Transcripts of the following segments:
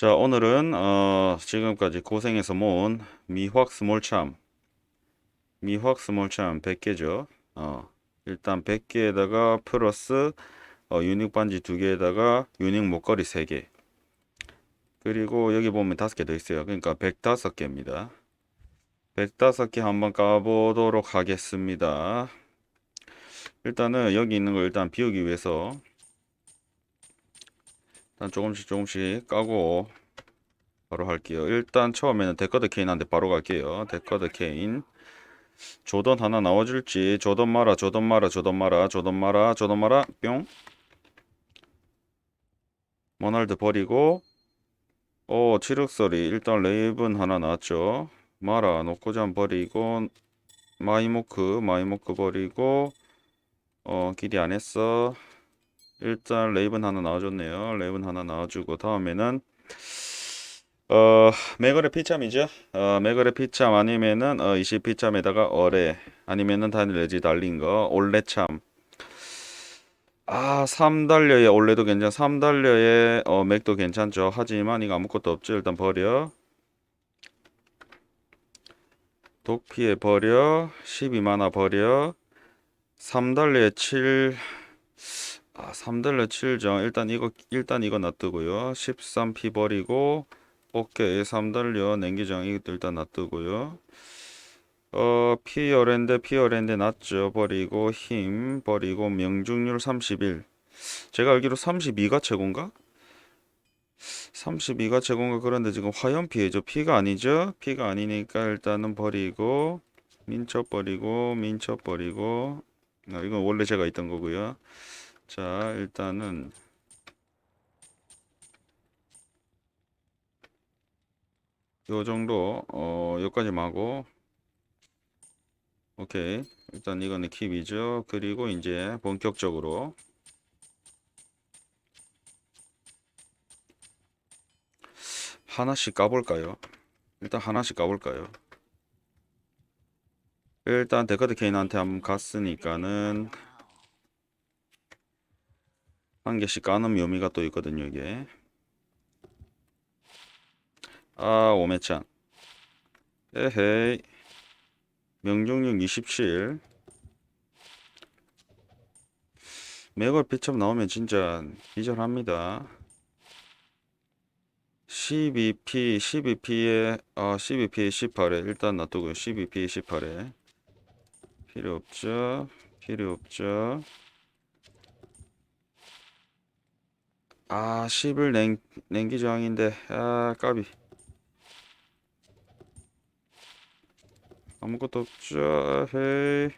자, 오늘은 어, 지금까지 고생해서 모은 미확 스몰참 미확 스몰참 100개죠. 어, 일단 100개에다가 플러스 어, 유닉 반지 2개에다가 유닉 목걸이 3개. 그리고 여기 보면 5개 더 있어요. 그러니까 105개입니다. 105개 한번 까보도록 하겠습니다. 일단은 여기 있는 걸 일단 비우기 위해서 일단 조금씩 조금씩 까고 바로 할게요. 일단 처음에는 데커드 케인한테 바로 갈게요. 데커드 케인. 조던 하나 나와줄지 조던 마라 조던 마라 조던 마라 조던 마라 조던 마라 뿅. 모날드 버리고 오 치륵소리 일단 레이븐 하나 나왔죠. 마라 노코잔 버리고 마이모크 마이모크 버리고 어 길이 안 했어. 일단 레이븐 하나 나와줬네요. 레이븐 하나 나와주고 다음에는 어 매거레 피참이죠. 어 매거레 피참 아니면은 어 이시 피참에다가 어레 아니면은 다니레지 달린 거 올레참. 아 3달러에 올레도 괜찮. 3달러에 어 맥도 괜찮죠. 하지만 이거 아무것도 없죠. 일단 버려. 독피에 버려. 12만화 버려. 3달러에 7 아, 3달러 7정. 일단 이거 일단 이거 놔두고요. 13p 버리고 오케이. 3달러 냉기장 이것도 일단 놔두고요. 어, 피어랜드 피어랜드 놨죠. 버리고 힘 버리고 명중률 31. 제가 알기로 32가 최고인가? 32가 최고인가 그런데 지금 화염 피해죠. 피가 아니죠. 피가 아니니까 일단은 버리고 민첩 버리고 민첩 버리고 아, 이건 원래 제가 있던 거고요. 자, 일단은 요 정도 어 여기까지만 하고 오케이. 일단 이거는 킵이죠. 그리고 이제 본격적으로 하나씩 까볼까요? 일단 하나씩 까볼까요? 일단 데카드 케인한테 한번 갔으니까는 한 개씩 까는 묘미가 또 있거든요, 이게. 아, 오메찬. 에헤이. 명중률 27. 매걸 피첩 나오면 진짜 기절합니다. 12p, 12p에, 아, 12p에 18에 일단 놔두고요. 12p에 18에. 필요 없죠. 필요 없죠. 아, 10을 냉, 냉기 저항인데, 아, 까비. 아무것도 없죠. 헤이.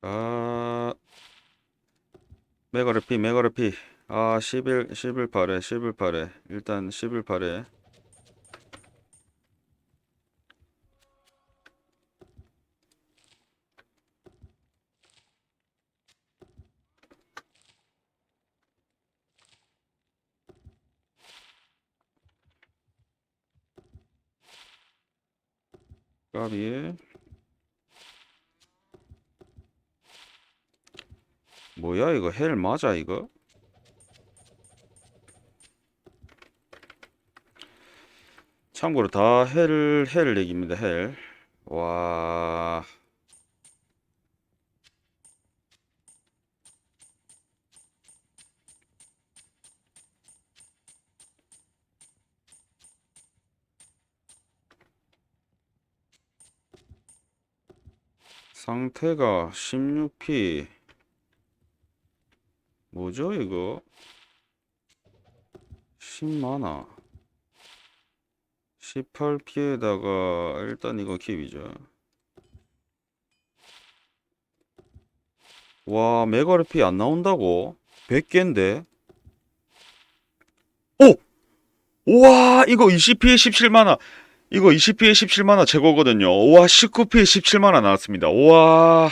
아, 메가르피, 메가르피. 아, 11, 11 8에, 11 8에. 일단 11 8에. 까비. 뭐야 이거 헬 맞아 이거? 참고로 다 헬, 헬 얘기입니다 헬. 와. 상태가 16p 뭐죠 이거? 10만화. 18p에다가 일단 이거 킵이죠. 와 메가르피 안 나온다고? 100개인데? 오! 우와 이거 20p에 17만화 이거 20p에 17만화 최고거든요 와 19p에 17만화 나왔습니다 와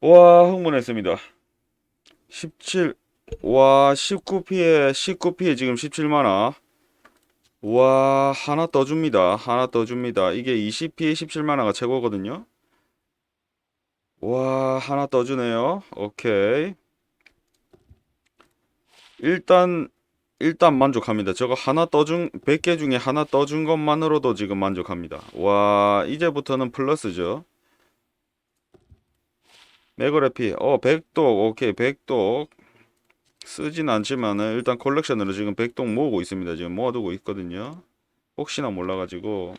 와 흥분했습니다 17, 와, 19피에, 19피에 지금 17만화. 와, 하나 떠줍니다. 하나 떠줍니다. 이게 20피에 17만화가 최고거든요. 와, 하나 떠주네요. 오케이. 일단, 일단 만족합니다. 저거 하나 떠준, 100개 중에 하나 떠준 것만으로도 지금 만족합니다. 와, 이제부터는 플러스죠. 매거래피, 어, 백독, 오케이, 백독. 쓰진 않지만은 일단 컬렉션으로 지금 백독 모으고 있습니다. 지금 모아두고 있거든요. 혹시나 몰라가지고.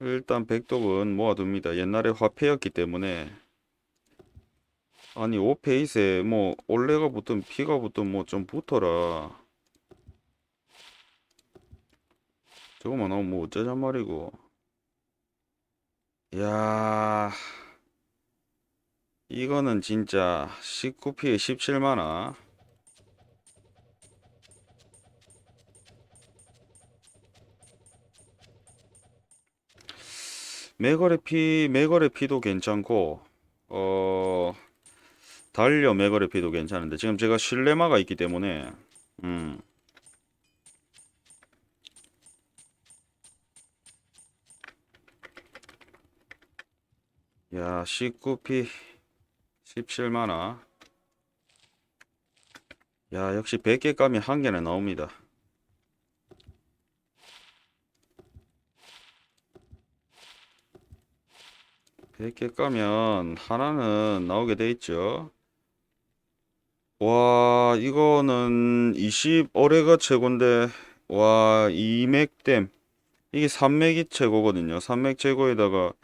일단 백독은 모아둡니다. 옛날에 화폐였기 때문에 아니 오페이스에 뭐 올레가 붙든 피가 붙든 뭐 좀 붙어라. 저거만 나오면 뭐 어쩌잔 말이고. 야 이거는 진짜 19피에 17만화. 매거래피 매거래피도 괜찮고 어 달려 매거래피도 괜찮은데 지금 제가 실내마가 있기 때문에 음 야, 19피 17만화. 야, 역시 100개 감이 한 개는 나옵니다. 백개 까면 하나는 나오게 돼 있죠. 와, 이거는 20어레가 최고인데, 와, 2맥댐. 이게 3맥이 최고거든요. 3맥 최고에다가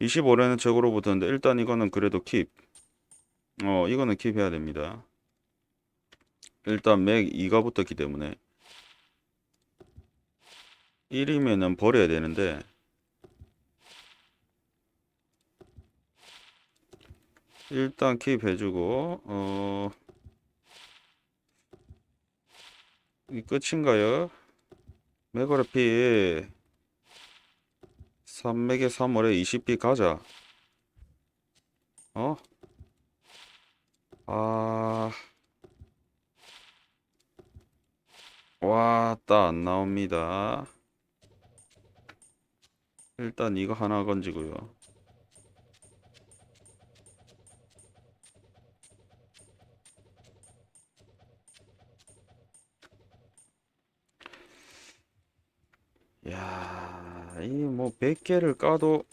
25레는 최고로 붙었는데, 일단 이거는 그래도 킵. 어, 이거는 킵해야 됩니다. 일단 맥 2가 붙었기 때문에. 1이면은 버려야 되는데, 일단 킵해주고 어... 이 끝인가요? 메가르피 3맥에 3월에 20비 가자 어? 아... 와 따 안 나옵니다 일단 이거 하나 건지고요 야, 이 뭐 100개를 까도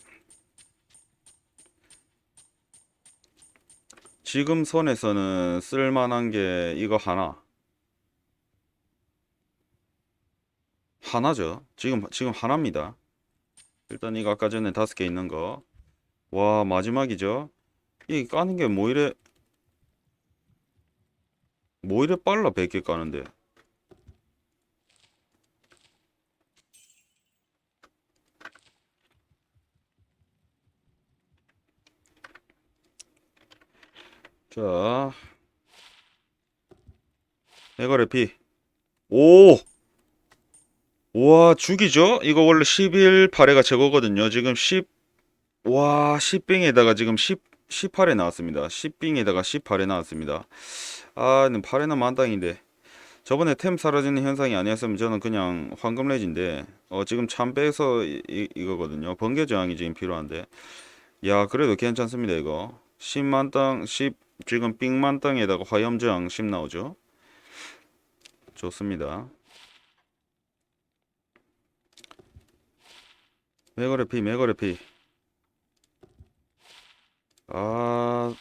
지금 선에서는 쓸만한 게 이거 하나. 하나죠. 지금 지금 하나입니다. 일단 이거 아까 전에 다섯 개 있는 거. 와, 마지막이죠. 이 까는 게 뭐 이래 뭐 이래 빨라 100개 까는데. 자, 에거레피. 오! 와, 죽이죠? 이거 원래 11, 8회가 최고거든요. 지금 10, 와, 10빙에다가 지금 10, 18회 나왔습니다. 10빙에다가 18회 나왔습니다. 아, 8회는 만땅인데. 저번에 템 사라지는 현상이 아니었으면 저는 그냥 황금 레진데, 어, 지금 참 빼서 이, 이- 이 거거든요. 번개 저항이 지금 필요한데. 야, 그래도 괜찮습니다, 이거. 10만 땅, 10, 지금 삥만 땅에다가 화염 저항 10 나오죠. 좋습니다. 메거레피, 메거레피. 아,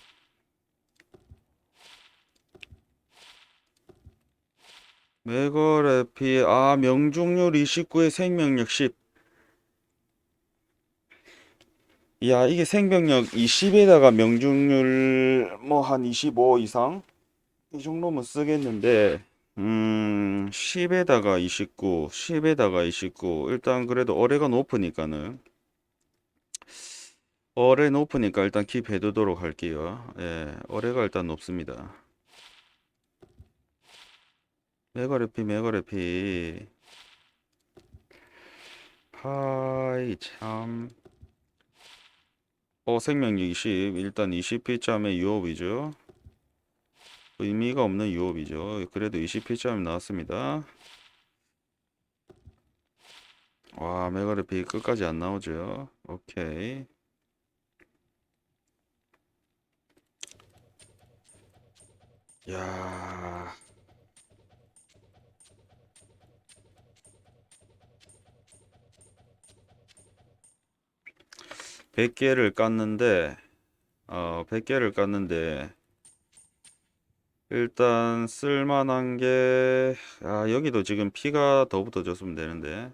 메거레피, 아, 명중률 29에 생명력 10. 야, 이게 생명력 20에다가 명중률 뭐 한 25 이상? 이 정도면 쓰겠는데, 음, 10에다가 29, 10에다가 29. 일단 그래도 어뢰가 높으니까는, 어뢰 높으니까 일단 킵해 두도록 할게요. 예, 어뢰가 일단 높습니다. 메가레피, 메가레피. 하이, 참. 어, 생명 20. 일단 20피점의 유업이죠. 의미가 없는 유업이죠. 그래도 20피점이 나왔습니다. 와, 메가르피 끝까지 안 나오죠. 오케이. 야 백 개를 깠는데 어, 100개를 깠는데 일단 쓸만한 게 아, 여기도 지금 피가 더 붙어줬으면 되는데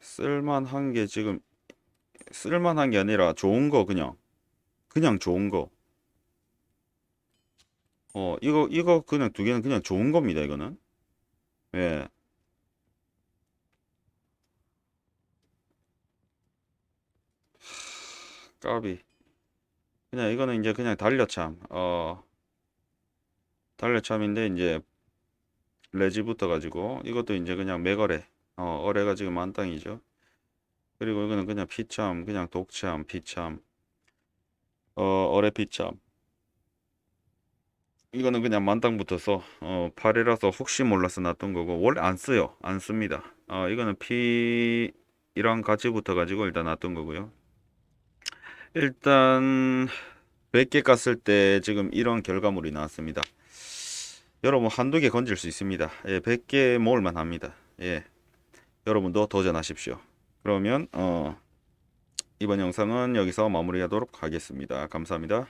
쓸만한 게 지금 쓸만한 게 아니라 좋은 거 그냥 그냥 좋은 거 어, 이거, 이거 그냥 두 개는 그냥 좋은 겁니다, 이거는. 예. 까비. 그냥 이거는 이제 그냥 달려참. 어, 달려참인데 이제 레지 붙어가지고 이것도 이제 그냥 매거래. 어, 어뢰가 지금 만땅이죠. 그리고 이거는 그냥 피참, 그냥 독참, 피참. 어, 어뢰 피참. 이거는 그냥 만땅 붙어서 어, 8이라서 혹시 몰라서 놨던 거고 원래 안 써요 안 씁니다 어, 이거는 P랑 같이 붙어 가지고 일단 놨던 거고요 일단 100개 깠을 때 지금 이런 결과물이 나왔습니다. 여러분 한두 개 건질 수 있습니다. 예, 100개 모을만 합니다. 예, 여러분도 도전하십시오. 그러면 어, 이번 영상은 여기서 마무리하도록 하겠습니다. 감사합니다